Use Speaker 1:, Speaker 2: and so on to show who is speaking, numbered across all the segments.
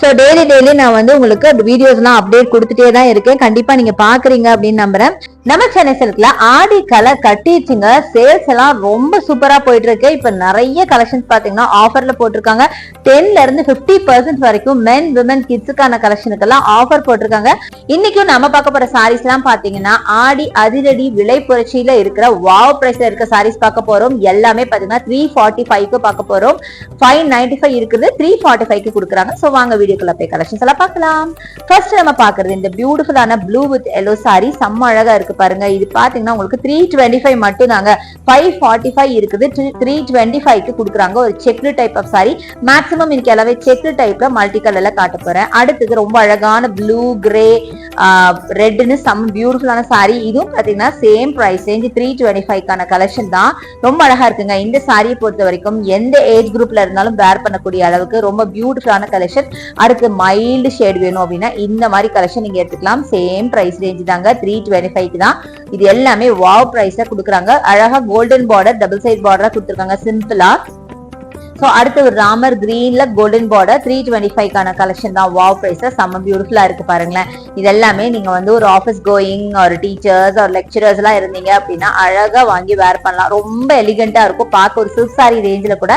Speaker 1: So daily daily நான் வந்து உங்களுக்கு வீடியோஸ்லாம் அப்டேட் கொடுத்துட்டே தான் இருக்கேன். கண்டிப்பா நீங்க பாக்குறீங்க அப்படின்னு நம்புறேன். நம்ம சென்னை சேலத்தில் ஆடி கலை கட்டிடுச்சுங்க. சேல்ஸ் எல்லாம் ரொம்ப சூப்பரா போயிட்டு இருக்கு. இப்ப நிறைய கலெக்ஷன்ஸ் பாத்தீங்கன்னா ஆஃபர்ல போட்டிருக்காங்க. டென்ல இருந்து பிப்டி பர்சன்ட் வரைக்கும் மென் விமன் கிட்ஸுக்கான கலெக்ஷனுக்கெல்லாம் ஆஃபர் போட்டிருக்காங்க. இன்னைக்கும் நம்ம பார்க்க போகிற சாரீஸ் எல்லாம் பாத்தீங்கன்னா ஆடி அதிரடி விலை புரட்சியில் இருக்கிற வாவ் ப்ரைஸ்ல இருக்க சாரீஸ் பார்க்க போறோம். எல்லாமே பாத்தீங்கன்னா த்ரீ ஃபார்ட்டி ஃபைவ்க்கு பார்க்க போறோம். ஃபைவ் நைன்டி ஃபைவ் இருக்குது. த்ரீ ஃபார்ட்டி ஃபைவ்க்கு கொடுக்குறாங்க. ஸோ வாங்க வீடியோக்குள்ள போய் கலெக்ஷன்ஸ் எல்லாம் பார்க்கலாம். ஃபர்ஸ்ட் நம்ம பாக்குறது இந்த பியூட்டிஃபுல்லான ப்ளூ வித் எல்லோ சாரி செம்ம அழகா இருக்கு பாருங்க. இது பாத்தீங்கன்னா உங்களுக்கு த்ரீ டுவெண்ட்டி ஃபைவ் மட்டும் தாங்க ஃபைவ் ஃபார்ட்டி ஃபைவ் இருக்குது த்ரீ டுவெண்ட்டி ஃபைவ்க்கு கொடுக்குறாங்க. ஒரு checked type of saree maximum இன்னைக்கு எல்லாமே செக்டு டைப்ல மல்டி கலர்ல காட்ட போறேன். அடுத்தது ரொம்ப அழகான ப்ளூ கிரே ரெட்னு செம்ம பியூட்டிஃபுல்லான சாரி இதுவும் பாத்தீங்கன்னா same price range three twenty ஃபைவ்க்கான collection தான். ரொம்ப அழகா இருக்குங்க. இந்த சாரியை பொறுத்த வரைக்கும் எந்த ஏஜ் குரூப்ல இருந்தாலும் வேர் பண்ணக்கூடிய அளவுக்கு ரொம்ப பியூட்டிஃபுல்லான கலெக்ஷன் அடுத்து மைல்டு ஷேட் வேணும் அப்படின்னா இந்த மாதிரி கலெக்ஷன் நீங்க எடுத்துக்கலாம். சேம் பிரைஸ் ரேஞ்ச் தாங்க. த்ரீ டுவெண்ட்டி ஃபைவ் தான். இது எல்லாமே வாவ் பிரைஸ்ல கொடுக்குறாங்க. அழகா கோல்டன் பார்டர் டபுள் சைட் பார்டரா கொடுத்துருக்காங்க. சிம்பிளா ஸோ அடுத்து ஒரு ராமர் கிரீன்ல கோல்டன் பார்டர் த்ரீ டுவெண்ட்டி ஃபைவ்க்கான கலெக்ஷன் தான். வாவ் ப்ரைஸா செம்ம பியூட்டிஃபுல்லா இருக்கு பாருங்களேன். இது எல்லாமே நீங்க வந்து ஒரு ஆஃபீஸ் கோயிங் ஒரு டீச்சர்ஸ் ஒரு லெக்சரர்ஸ் எல்லாம் இருந்தீங்க அப்படின்னா அழகா வாங்கி வேர் பண்ணலாம். ரொம்ப எலிகண்டா இருக்கும். பார்க்க ஒரு சில்க் சாரி ரேஞ்சில் கூட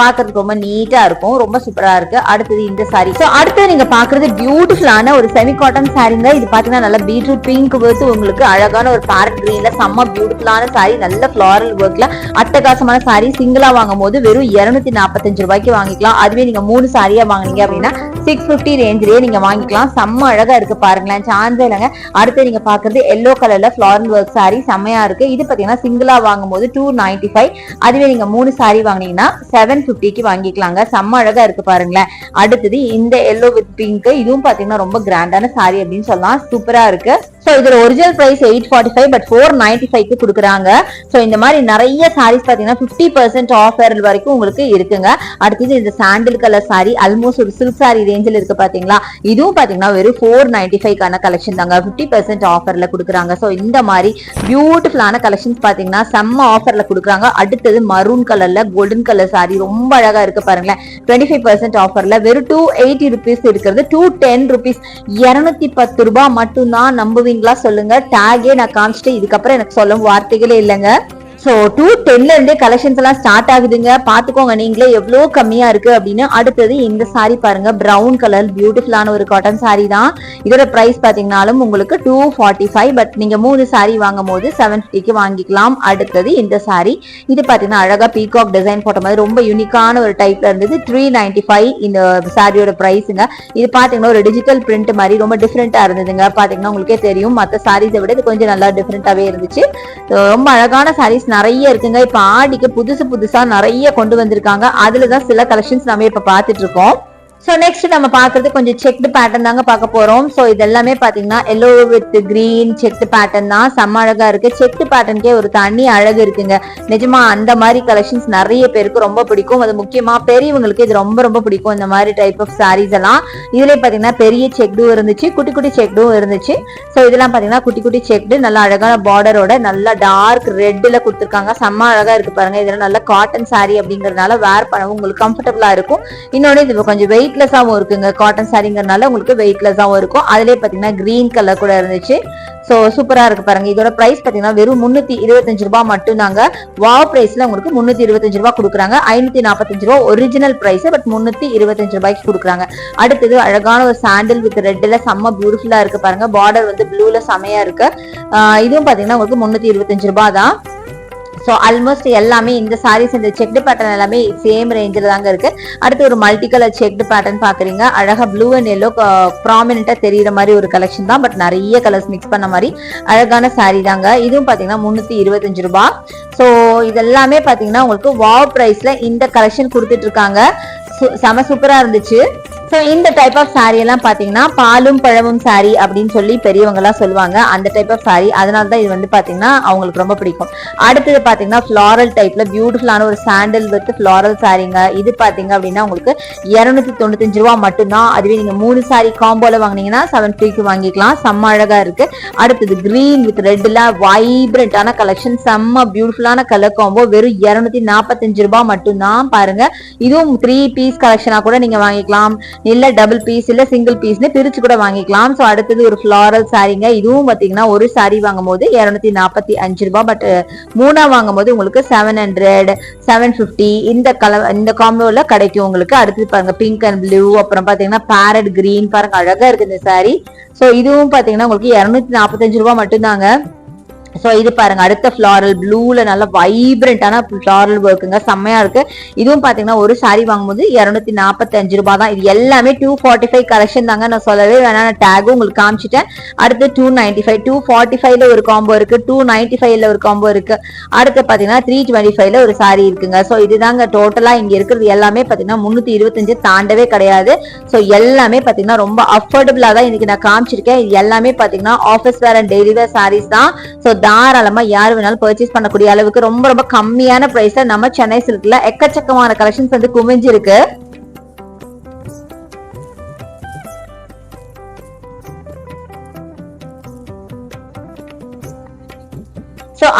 Speaker 1: பார்க்கறதுக்கு ரொம்ப நீட்டா இருக்கும். ரொம்ப சூப்பரா இருக்கு. அடுத்தது இந்த சாரி ஸோ அடுத்து நீங்க பாக்குறது பியூட்டிஃபுல்லான ஒரு செமி காட்டன் சாரிங்க இது பாத்தீங்கன்னா நல்ல பீட்ரூட் பிங்க் வச்சு உங்களுக்கு அழகான ஒரு பேரட் கிரீன்ல செம்ம பியூட்டிஃபுல்லான சாரி நல்ல ஃபிளாரல் ஒர்க்ல அட்டகாசமான சாரி சிங்கிளா வாங்கும் போது வெறும் இரநூத்தி நாற்பத்தஞ்சு ரூபாய்க்கு வாங்கிக்கலாம். அதுவே நீங்க மூணு சாரியா வாங்குனீங்க அப்படின்னா சிக்ஸ் பிப்டி ரேஞ்சிலேயே நீங்க வாங்கிக்கலாம். செம்ம அழகா இருக்கு பாருங்களேன். சான்ஸே இல்லைங்க. அடுத்து நீங்க பாக்குறது எல்லோ கலர்ல ஃபிளாரல் ஒர்க் சாரி செம்மையா இருக்கு. இது பாத்தீங்கன்னா சிங்கிளா வாங்கும் போது டூ நைன்டி ஃபைவ் அதுவே நீங்க மூணு சாரி வாங்குனீங்கன்னா செவன் பிப்டிக்கு வாங்கிக்கலாங்க. செம்ம அழகா இருக்கு பாருங்களேன். அடுத்தது இந்த எல்லோ வித் பிங்க் இதுவும் பாத்தீங்கன்னா ரொம்ப கிராண்டான சாரி அப்படின்னு சொல்லலாம். சூப்பரா இருக்கு. ஸோ இதோட original price eight forty five but four ninety ஃபைவ்க்கு கொடுக்குறாங்க. ஸோ இந்த மாதிரி நிறைய சாரீஸ் பார்த்தீங்கன்னா ஃபிஃப்டி பர்சன்ட் ஆஃபர் வரைக்கும் உங்களுக்கு இருக்குங்க. அடுத்தது இந்த சாண்டில் கலர் சாரி ஆல்மோஸ்ட் ஒரு சில்க் சாரி ரேஞ்சில் இருக்கு பாத்தீங்களா? இதுவும் பாத்தீங்கன்னா வெறும் ஃபோர் நைன்டி ஃபைவ்க்கான கலெக்ஷன் தாங்க. ஃபிஃப்டி பர்சன்ட் ஆஃபர்ல கொடுக்குறாங்க. ஸோ இந்த மாதிரி பியூட்டிஃபுல்லான கலெக்ஷன்ஸ் பாத்தீங்கன்னா செம்ம ஆஃபர்ல கொடுக்குறாங்க. அடுத்தது மரூன் கலர்ல கோல்டன் கலர் சாரி ரொம்ப அழகா இருக்கு பாருங்களேன். டுவெண்ட்டி ஃபைவ் பர்சன்ட் ஆஃபர்ல வெறும் டூ எயிட்டி ருபீஸ் இருக்கிறது டூ டென் ருபீஸ் இருநூத்தி பத்து ரூபாய் மட்டும்தான் நம்புவீங்களா சொல்லுங்க. டேகே நான் காமிச்சிட்டு இதுக்கப்புறம் எனக்கு சொல்ல வார்த்தைகளே இல்லைங்க. ஸோ டூ டென்லேருந்தே கலெக்ஷன்ஸ் எல்லாம் ஸ்டார்ட் ஆகுதுங்க. பார்த்துக்கோங்க நீங்களே எவ்வளோ கம்மியாக இருக்குது அப்படின்னு. அடுத்தது இந்த சாரி பாருங்க ப்ரௌன் கலர் பியூட்டிஃபுல்லான ஒரு காட்டன் சாரி தான். இதோட ப்ரைஸ் பார்த்தீங்கனாலும் உங்களுக்கு டூ ஃபார்ட்டி ஃபைவ் பட் நீங்கள் மூணு சாரி வாங்கும் போது செவன் ஃபிஃப்டிக்கு வாங்கிக்கலாம். அடுத்தது இந்த சாரி இது பார்த்தீங்கன்னா அழகாக பீகாக் டிசைன் போட்ட மாதிரி ரொம்ப யூனிக்கான ஒரு டைப்பில் இருந்தது. த்ரீ நைன்டி ஃபைவ் இந்த சாரியோட ப்ரைஸுங்க இது பார்த்தீங்கன்னா ஒரு டிஜிட்டல் பிரிண்ட் மாதிரி ரொம்ப டிஃப்ரெண்ட்டாக இருந்ததுங்க. பார்த்தீங்கன்னா உங்களுக்கே தெரியும். மற்ற சாரீஸை விட இது கொஞ்சம் நல்லா டிஃப்ரெண்ட்டாகவே இருந்துச்சு. ரொம்ப அழகான சாரீஸ் நிறைய இருக்குங்க. இப்ப ஆடிக்கு புதுசு புதுசா நிறைய கொண்டு வந்திருக்காங்க. அதுலதான் சில கலெக்ஷன்ஸ் நம்ம இப்ப பாத்துட்டு இருக்கோம். ஸோ நெக்ஸ்ட் நம்ம பார்க்கறது கொஞ்சம் செக்டு பேட்டர்ன் தாங்க பார்க்க போறோம். ஸோ இது எல்லாமே yellow with green checked pattern தான். செம்ம அழகா இருக்கு. செக்டு பேட்டர்னுக்கே ஒரு தனி அழகு இருக்குங்க. நிஜமா அந்த மாதிரி கலெக்ஷன்ஸ் நிறைய பேருக்கு ரொம்ப பிடிக்கும். அது முக்கியமா பெரியவங்களுக்கு இது ரொம்ப ரொம்ப பிடிக்கும். இந்த மாதிரி டைப் ஆஃப் சாரீஸ் எல்லாம். இதுல பாத்தீங்கன்னா பெரிய செக்டும் இருந்துச்சு. குட்டி குட்டி செக்டும் இருந்துச்சு. ஸோ இதெல்லாம் பாத்தீங்கன்னா குட்டி குட்டி செக்டு நல்லா அழகான பார்டரோட நல்லா டார்க் ரெட்ல கொடுத்துருக்காங்க. செம்ம அழகா இருக்கு பாருங்க. இதெல்லாம் நல்ல காட்டன் சாரீ அப்படிங்கறதுனால வேர் பண்ணவும் உங்களுக்கு கம்ஃபர்டபுளா இருக்கும். இன்னொன்று இது கொஞ்சம் வெயிட் வெயிட்லெஸ்ஸாகவும் இருக்குங்க. காட்டன் சாரிங்கிறதுனால உங்களுக்கு வெயிட்லெஸ்ஸாகவும் இருக்கும். அதிலே பார்த்தீங்கன்னா கிரீன் கலர் கூட இருந்துச்சு. ஸோ சூப்பராக இருக்கு பாருங்க. இதோட ப்ரைஸ் பார்த்தீங்கன்னா வெறும் முந்நூற்றி இருபத்தஞ்சு ரூபாய் மட்டும்தாங்க. வா ப்ரைஸில் உங்களுக்கு முந்நூற்றி இருபத்தஞ்சு ரூபா கொடுக்குறாங்க. ஐநூற்றி நாற்பத்தஞ்சு ரூபாய் ஒரிஜினல் பிரைஸ் பட் முந்நூற்றி இருபத்தஞ்சு ரூபாய்க்கு கொடுக்குறாங்க. அடுத்தது அழகான ஒரு சாண்டில் வித் ரெட்டில் செம்ம பியூட்டிஃபுல்லாக இருக்கு பாருங்க. பார்டர் வந்து ப்ளூவில் செமையாக இருக்கு. இதுவும் பார்த்தீங்கன்னா உங்களுக்கு முந்நூற்றி இருபத்தஞ்சு ரூபா தான். ஸோ ஆல்மோஸ்ட் எல்லாமே இந்த சாரீஸ் இந்த செக்டு பேட்டர்ன் எல்லாமே சேம் ரேஞ்சில் தாங்க இருக்கு. அடுத்து ஒரு மல்டி கலர் செக்டு பேட்டர்ன் பாக்குறீங்க. அழகா ப்ளூ அண்ட் எல்லோ ப்ராமினெண்டா தெரியுற மாதிரி ஒரு கலெக்ஷன் தான். பட் நிறைய கலர்ஸ் மிக்ஸ் பண்ண மாதிரி அழகான saree தாங்க. இதுவும் பாத்தீங்கன்னா முன்னூத்தி இருபத்தஞ்சு ரூபாய். ஸோ இதெல்லாமே பாத்தீங்கன்னா உங்களுக்கு வாவ் பிரைஸ்ல இந்த கலெக்ஷன் கொடுத்துட்டு இருக்காங்க. செம சூப்பரா இருந்துச்சு. ஸோ இந்த டைப் ஆஃப் சாரி எல்லாம் பார்த்தீங்கன்னா பாலும் பழமும் சாரி அப்படின்னு சொல்லி பெரியவங்க எல்லாம் சொல்லுவாங்க. அந்த டைப் ஆஃப் சாரி அதனால தான் இது வந்து பார்த்தீங்கன்னா அவங்களுக்கு ரொம்ப பிடிக்கும். அடுத்தது பார்த்தீங்கன்னா ஃப்ளாரல் டைப்ல பியூட்டிஃபுல்லான ஒரு சாண்டல் வித் ஃப்ளாரல் சாரிங்க இது பார்த்தீங்க அப்படின்னா உங்களுக்கு இரநூத்தி தொண்ணூத்தஞ்சு ரூபா மட்டும்தான். அதுவே நீங்கள் மூணு சாரி காம்போல வாங்குனீங்கன்னா செவன் ஃப்ரீக்கு வாங்கிக்கலாம். செம்ம அழகா இருக்கு. அடுத்தது கிரீன் வித் ரெட்ல வைப்ரண்டான கலெக்ஷன் செம்ம பியூட்டிஃபுல்லான கலர் காம்போ வெறும் இரநூத்தி நாற்பத்தஞ்சு ரூபாய் மட்டும்தான். பாருங்க. இதுவும் த்ரீ பீஸ் கலெக்ஷனா கூட நீங்க வாங்கிக்கலாம். இல்ல டபுள் பீஸ் இல்ல சிங்கிள் பீஸ்னு பிரிச்சு கூட வாங்கிக்கலாம். சோ அடுத்தது ஒரு ஃபிளாரல் சாரீங்க இதுவும் பாத்தீங்கன்னா ஒரு சாரி வாங்கும் போது இருநூத்தி நாற்பத்தி அஞ்சு ரூபாய். பட் மூணா வாங்கும் போது உங்களுக்கு செவன் ஹண்ட்ரட் செவன் பிப்டி இந்த கலர் இந்த காம்போல கிடைக்கும் உங்களுக்கு. அடுத்தது பாருங்க பிங்க் அண்ட் ப்ளூ அப்புறம் பாத்தீங்கன்னா பேரட் கிரீன் பாருங்க அழகா இருக்கு இந்த சாரி சோ இதுவும் பாத்தீங்கன்னா உங்களுக்கு இருநூத்தி நாற்பத்தஞ்சு ரூபாய் மட்டும்தாங்க. ஸோ இது பாருங்க அடுத்த ஃப்ளாரல் ப்ளூவில் நல்லா வைப்ரண்டான ஃப்ளாரல் ஒர்க்குங்க செம்மையா இருக்கு. இதுவும் பார்த்தீங்கன்னா ஒரு சாரி வாங்கும்போது இரநூத்தி நாற்பத்தஞ்சு ரூபா ரூபாய் தான். இது எல்லாமே டூ ஃபார்ட்டி ஃபைவ் கலெக்ஷன் தாங்க. நான் சொல்லவே வேணாம் நான் டேகும் உங்களுக்கு காமிச்சிட்டேன். அடுத்து two ninety five two forty ஃபைவ்ல ஒரு காம்போ இருக்கு. டூ நைன்டி ஃபைவ்ல ஒரு காம்போ இருக்கு. அடுத்து பார்த்தீங்கன்னா த்ரீ டுவெண்ட்டி ஃபைவ்ல ஒரு சாரி இருக்குங்க. ஸோ இதுதாங்க டோட்டலாக இங்கே இருக்கிறது எல்லாமே பார்த்தீங்கன்னா முந்நூற்றி இருபத்தஞ்சு தாண்டவே கிடையாது. ஸோ எல்லாமே பார்த்தீங்கன்னா ரொம்ப அஃபோர்டபுளாக தான் இன்னைக்கு நான் காமிச்சிருக்கேன். இது எல்லாமே பார்த்தீங்கன்னா office wear and daily wear sarees தான். ஸோ தாராளமா யார் வேணாலும் பர்ச்சேஸ் பண்ணக்கூடிய அளவுக்கு ரொம்ப ரொம்ப கம்மியான பிரைஸ்ல நம்ம சென்னை சில்க்ல எக்கச்சக்கமான கலெக்ஷன்ஸ் வந்து குவிஞ்சிருக்கு.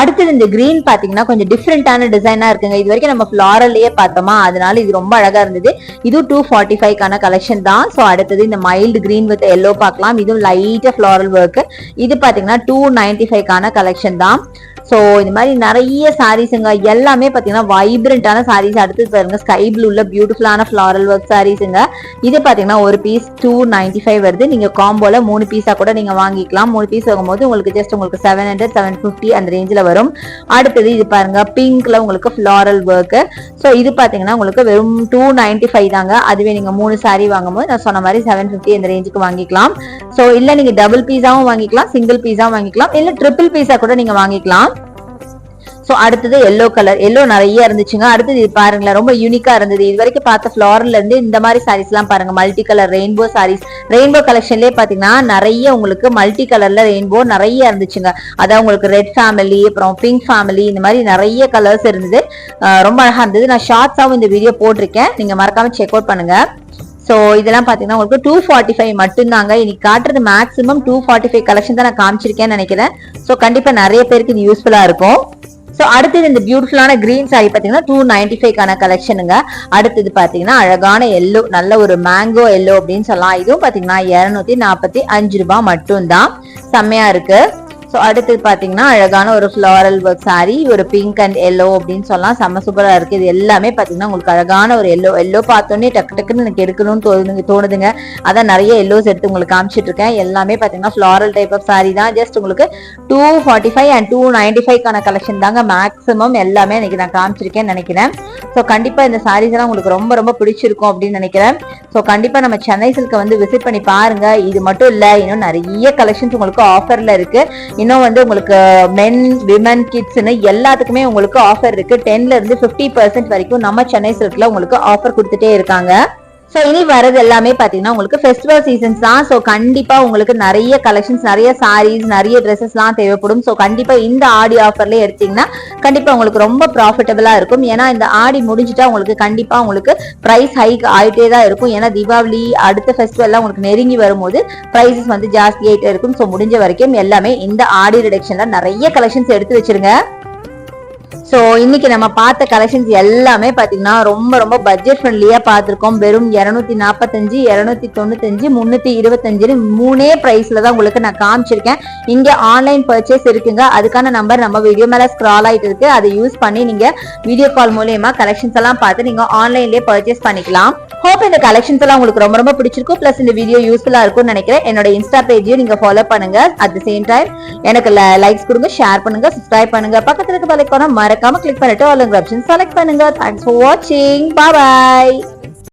Speaker 1: அடுத்தது இந்த கிரீன் பாத்தீங்கன்னா கொஞ்சம் டிஃப்ரெண்டான டிசைனா இருக்குங்க. இது வரைக்கும் நம்ம ஃபிளாரல்லையே பார்த்தோமா அதனால இது ரொம்ப அழகா இருந்தது. இது டூ ஃபார்ட்டி ஃபைவ்க்கான கலெக்ஷன் தான். சோ அடுத்தது இந்த மைல்டு கிரீன் வித் எல்லோ பார்க்கலாம். இதுவும் லைட்டா ஃபிளாரல் ஒர்க் இது பாத்தீங்கன்னா டூ நைன்டி ஃபைவ்க்கான கலெக்ஷன் தான். ஸோ இந்த மாதிரி நிறைய சாரீஸுங்க எல்லாமே பார்த்தீங்கன்னா வைப்ரண்ட்டான சாரீஸ் அடுத்தது பாருங்க ஸ்கை ப்ளூவில் பியூட்டிஃபுல்லான ஃப்ளாரல் ஒர்க் சாரீஸுங்க இது பார்த்தீங்கன்னா ஒரு பீஸ் டூ நைன்டி ஃபைவ் வருது நீங்கள் காம்போவில் மூணு பீஸாக கூட நீங்கள் வாங்கிக்கலாம். மூணு பீஸ் வாங்கும்போது உங்களுக்கு ஜஸ்ட் உங்களுக்கு செவன் ஹண்ட்ரட் செவன் ஃபிஃப்டி அந்த ரேஞ்சில் வரும். அடுத்தது இது பாருங்க பிங்க்ல உங்களுக்கு ஃப்ளாரல் ஒர்க்கு ஸோ இது பார்த்தீங்கன்னா உங்களுக்கு வெறும் டூ நைன்டி ஃபைவ் தாங்க. அதுவே நீங்கள் மூணு சாரீ வாங்கும்போது நான் சொன்ன மாதிரி செவன் ஃபிஃப்டி அந்த ரேஞ்சுக்கு வாங்கிக்கலாம். ஸோ இல்லை நீங்கள் டபுள் பீஸாவும் வாங்கிக்கலாம் சிங்கிள் பீஸாவும் வாங்கிக்கலாம். இல்லை ட்ரிபிள் பீஸாக கூட நீங்கள் வாங்கிக்கலாம். ஸோ அடுத்தது எல்லோ கலர் எல்லோ நிறைய இருந்துச்சுங்க. அடுத்தது இது பாருங்களேன் ரொம்ப யூனிக்கா இருந்தது. இது வரைக்கும் பார்த்த ஃபிளார்ல இருந்து இந்த மாதிரி சாரீஸ் எல்லாம் பாருங்க. Multi colour rainbow sarees rainbow கலெக்ஷன்லேயே பார்த்தீங்கன்னா நிறைய உங்களுக்கு மல்டி கலர்ல ரெயின்போ நிறைய இருந்துச்சுங்க. அதான் உங்களுக்கு ரெட் ஃபேமிலி அப்புறம் பிங்க் ஃபேமிலி இந்த மாதிரி நிறைய கலர்ஸ் இருந்தது. ரொம்ப அழகா இருந்தது. நான் ஷார்ட்ஸாகவும் இந்த வீடியோ போட்டிருக்கேன். நீங்க மறக்காம செக் அவுட் பண்ணுங்க. ஸோ இதெல்லாம் பார்த்தீங்கன்னா உங்களுக்கு டூ ஃபார்ட்டி ஃபைவ் மட்டும்தாங்க. இன்னைக்கு காட்டுறது maximum two forty five collection தான் நான் காமிச்சிருக்கேன்னு நினைக்கிறேன். ஸோ கண்டிப்பாக நிறைய பேருக்கு இது யூஸ்ஃபுல்லாக இருக்கும். ஸோ அடுத்தது இந்த பியூட்டிஃபுல்லான கிரீன் சாரி பார்த்தீங்கன்னா டூ நைன்டி ஃபைவ்க்கான கலெக்ஷனுங்க அடுத்தது பார்த்தீங்கன்னா அழகான எல்லோ நல்ல ஒரு மேங்கோ எல்லோ அப்படின்னு சொல்லலாம். இதுவும் பார்த்தீங்கன்னா இரநூத்தி நாற்பத்தி அஞ்சு ரூபாய் மட்டும்தான். செம்மையா இருக்கு. ஸோ அடுத்து பார்த்தீங்கன்னா அழகான ஒரு ஃப்ளாரல் ஒர்க் சாரீ ஒரு பிங்க் அண்ட் எல்லோ அப்படின்னு சொல்லலாம். செம்ம சூப்பராக இருக்குது இது எல்லாமே பார்த்தீங்கன்னா உங்களுக்கு அழகான ஒரு எல்லோ எல்லோ பார்த்தோன்னே டக்கு டக்குன்னு எனக்கு எடுக்கணும்னு தோணுது தோணுதுங்க. அதான் நிறைய எல்லோஸ் எடுத்து உங்களுக்கு காமிச்சிட்டு இருக்கேன் எல்லாமே பார்த்தீங்கன்னா ஃப்ளாரல் டைப் ஆஃப் saree தான். ஜஸ்ட் உங்களுக்கு two forty five and two ninety ஃபைவ்க்கான collection தாங்க மேக்ஸிமம் எல்லாமே இன்னைக்கு நான் காமிச்சிருக்கேன்னு நினைக்கிறேன். ஸோ கண்டிப்பாக இந்த சாரீஸ் எல்லாம் உங்களுக்கு ரொம்ப ரொம்ப பிடிச்சிருக்கும் அப்படின்னு நினைக்கிறேன். ஸோ கண்டிப்பாக நம்ம சென்னை சில்கை வந்து விசிட் பண்ணி பாருங்க. இது மட்டும் இல்லை இன்னும் நிறைய கலெக்ஷன்ஸ் உங்களுக்கு ஆஃபரில் இருக்கு. இன்னும் வந்து உங்களுக்கு மென் விமன் கிட்ஸ்னு எல்லாத்துக்குமே உங்களுக்கு ஆஃபர் இருக்கு. டென்ல இருந்து 50% பர்சன்ட் வரைக்கும் நம்ம சென்னை சில்க்ல உங்களுக்கு ஆஃபர் கொடுத்துட்டே இருக்காங்க. ஸோ இனி வரது எல்லாமே பார்த்தீங்கன்னா உங்களுக்கு ஃபெஸ்டிவல் சீசன்ஸ் தான். ஸோ கண்டிப்பாக உங்களுக்கு நிறைய கலெக்ஷன்ஸ் நிறைய சாரீஸ் நிறைய ட்ரெஸ்ஸஸ்லாம் தேவைப்படும். ஸோ கண்டிப்பாக இந்த ஆடி ஆஃபர்ல எடுத்தீங்கன்னா கண்டிப்பாக உங்களுக்கு ரொம்ப ப்ராஃபிட்டபிளாக இருக்கும். ஏன்னா இந்த ஆடி முடிஞ்சிட்டா உங்களுக்கு கண்டிப்பாக உங்களுக்கு ப்ரைஸ் ஹைக் ஆகிட்டே தான் இருக்கும். ஏன்னா தீபாவளி அடுத்த ஃபெஸ்டிவல்லாம் உங்களுக்கு நெருங்கி வரும்போது ப்ரைஸஸ் வந்து ஜாஸ்தி ஆகிட்டே இருக்கும். ஸோ முடிஞ்ச வரைக்கும் எல்லாமே இந்த ஆடி ரிடக்ஷனில் நிறைய கலெக்ஷன்ஸ் எடுத்து வச்சிருங்க. ஸோ இன்னைக்கு நம்ம பார்த்த கலெக்ஷன்ஸ் எல்லாமே பார்த்தீங்கன்னா ரொம்ப ரொம்ப பட்ஜெட் ஃப்ரெண்ட்லியாக பார்த்துருக்கோம். வெறும் இரநூத்தி நாற்பத்தஞ்சு இரநூத்தி தொண்ணூத்தஞ்சு முந்நூற்றி இருபத்தஞ்சுன்னு மூணே ப்ரைஸில் தான் உங்களுக்கு நான் காமிச்சிருக்கேன். இங்கே ஆன்லைன் பர்ச்சேஸ் இருக்குங்க. அதுக்கான நம்பர் நம்ம வீடியோ மேலே ஸ்க்ரால் ஆகிட்டு இருக்கு. அதை யூஸ் பண்ணி நீங்கள் வீடியோ கால் மூலயமா கலெக்ஷன்ஸ் எல்லாம் பார்த்து நீங்கள் ஆன்லைன்லேயே பர்ச்சேஸ் பண்ணிக்கலாம். ஹோப் இந்த கலெக்ஷன்ஸ் எல்லாம் உங்களுக்கு ரொம்ப ரொம்ப பிடிச்சிருக்கும். பிளஸ் இந்த வீடியோ யூஸ்ஃபுல்லா இருக்கும்னு நினைக்கிறேன். என்னோட இன்ஸ்டா பேஜையும் நீங்க ஃபாலோ பண்ணுங்க. அட் த சேம் டைம் எனக்கு லைக்ஸ் கொடுங்க ஷேர் பண்ணுங்க சப்ஸ்கிரைப் பண்ணுங்க. பக்கத்துல இருக்க பலைக்கான மறக்காம கிளிக் பண்ணிட்டு ஆல் ஆப்ஷன் செலக்ட் பண்ணுங்க. தேங்க்ஸ் ஃபார் வாட்சிங் பாய்